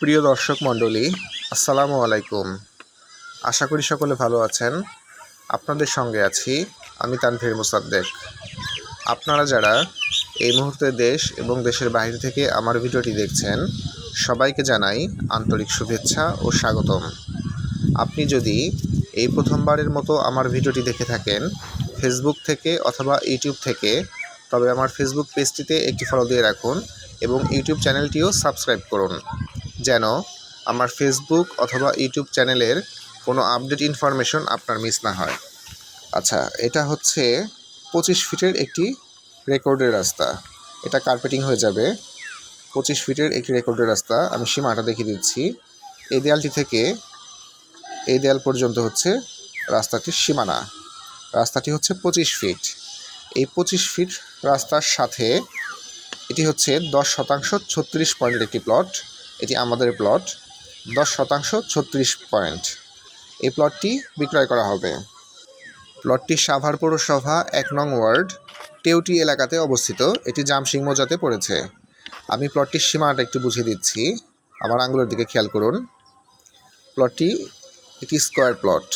প্রিয় দর্শক মণ্ডলী, আসসালামু আলাইকুম। আশা করি সকলে ভালো আছেন। আপনাদের সঙ্গে আছি আমি তানভীর মোসাদ্দেক। আপনারা যারা এই মুহূর্তে দেশ এবং দেশের বাইরে থেকে আমার ভিডিওটি দেখছেন, সবাইকে জানাই আন্তরিক শুভেচ্ছা ও স্বাগতম। আপনি যদি এই প্রথমবারের মতো আমার ভিডিওটি দেখে থাকেন ফেসবুক থেকে অথবা ইউটিউব থেকে, তবে আমার ফেসবুক পেজটিতে একটি ফলো দিয়ে রাখুন এবং ইউটিউব চ্যানেলটিও সাবস্ক্রাইব করুন। যেন আমার ফেসবুক অথবা ইউটিউব চ্যানেলের কোনো আপডেট ইনফরমেশন আপনার মিস না হয়। আচ্ছা এটা হচ্ছে পঁচিশ ফিটের একটি রেকর্ডের রাস্তা। এটা কার্পেটিং হয়ে যাবে। পঁচিশ ফিটের একটি রেকর্ডের রাস্তা। আমি সীমাটা দেখিয়ে দিচ্ছি। এই দেয়ালটি থেকে এই দেয়াল পর্যন্ত হচ্ছে রাস্তাটির সীমানা। রাস্তাটি হচ্ছে পঁচিশ ফিট। এই পঁচিশ ফিট রাস্তার সাথে এটি হচ্ছে দশ শতাংশ ছত্রিশ পয়েন্টের একটি প্লট এটি আমাদের প্লট। দশ শতাংশ, ছত্রিশ পয়েন্ট। এই প্লটটি বিক্রয় করা হবে। প্লটটি সাভার পৌরসভা, এক নং ওয়ার্ড, টেউটি এলাকাতে অবস্থিত। এটি জামসিং মৌজাতে পড়েছে। আমি প্লটটির সীমানাটা একটু বুঝিয়ে দিচ্ছি। আমার আঙ্গুলের দিকে খেয়াল করুন। প্লটটি একটি স্কোয়ার প্লট।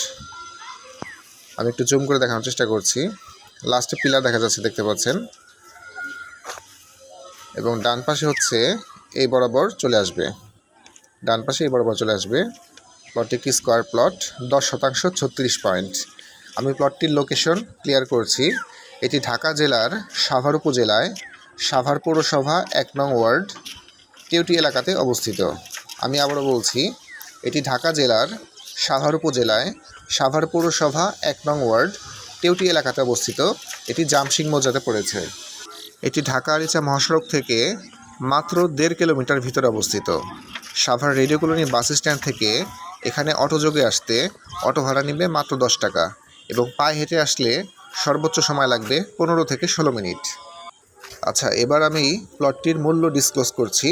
আমি একটু জুম করে দেখানোর চেষ্টা করছি। লাস্টে পিলার দেখা যাচ্ছে, দেখতে পাচ্ছেন। এবং ডান পাশে হচ্ছে এই বরাবর চলে আসবে। ডান পাশে এই বরাবর চলে আসবে। প্লটটি একটি স্কোয়ার প্লট দশ শতাংশ ছত্রিশ পয়েন্ট আমি প্লটটির লোকেশন ক্লিয়ার করছি। এটি ঢাকা জেলার সাভার উপজেলায় সাভার পৌরসভা এক নং ওয়ার্ড টিউটি এলাকাতে অবস্থিত। আমি আবারও বলছি, এটি ঢাকা জেলার সাভার উপজেলায় সাভার পৌরসভা এক নং ওয়ার্ড টিউটি এলাকাতে অবস্থিত। এটি জামসিং মৌজাতে পড়েছে। এটি ঢাকা আরিচা মহাসড়ক থেকে মাত্র দেড় কিলোমিটার ভিতরে অবস্থিত। Savar radio colony bus stand থেকে এখানে অটোযোগে আসতে অটো ভাড়া নেবে মাত্র দশ টাকা এবং পায়ে হেঁটে আসলে সর্বোচ্চ সময় লাগবে পনেরো থেকে ষোলো মিনিট। আচ্ছা এবার আমি প্লটটির মূল্য ডিসক্লোজ করছি।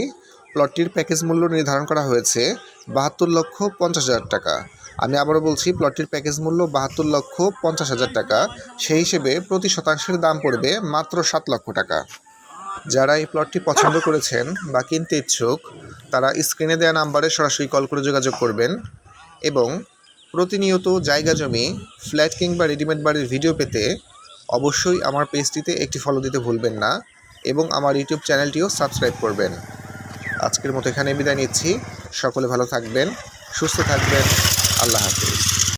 প্লটটির প্যাকেজ মূল্য নির্ধারণ করা হয়েছে বাহাত্তর লক্ষ পঞ্চাশ হাজার টাকা। আমি আবারও বলছি, প্লটটির প্যাকেজ মূল্য বাহাত্তর লক্ষ পঞ্চাশ হাজার টাকা। সেই হিসেবে প্রতি শতাংশের দাম পড়বে মাত্র সাত লক্ষ টাকা। যারা এই প্লটটি পছন্দ করেছেন বা কিনতে ইচ্ছুক, তারা স্ক্রিনে দেওয়া নাম্বারে সরাসরি কল করে যোগাযোগ করবেন এবং প্রতিনিয়ত জায়গা জমি ফ্ল্যাট কিংবা রেডিমেড বাড়ির ভিডিও পেতে অবশ্যই আমার পেজটিতে একটি ফলো দিতে ভুলবেন না এবং আমার ইউটিউব চ্যানেলটিও সাবস্ক্রাইব করবেন। আজকের মতো এখানে বিদায় নিচ্ছি। সকলে ভালো থাকবেন, সুস্থ থাকবেন। আল্লাহ হাফিজ।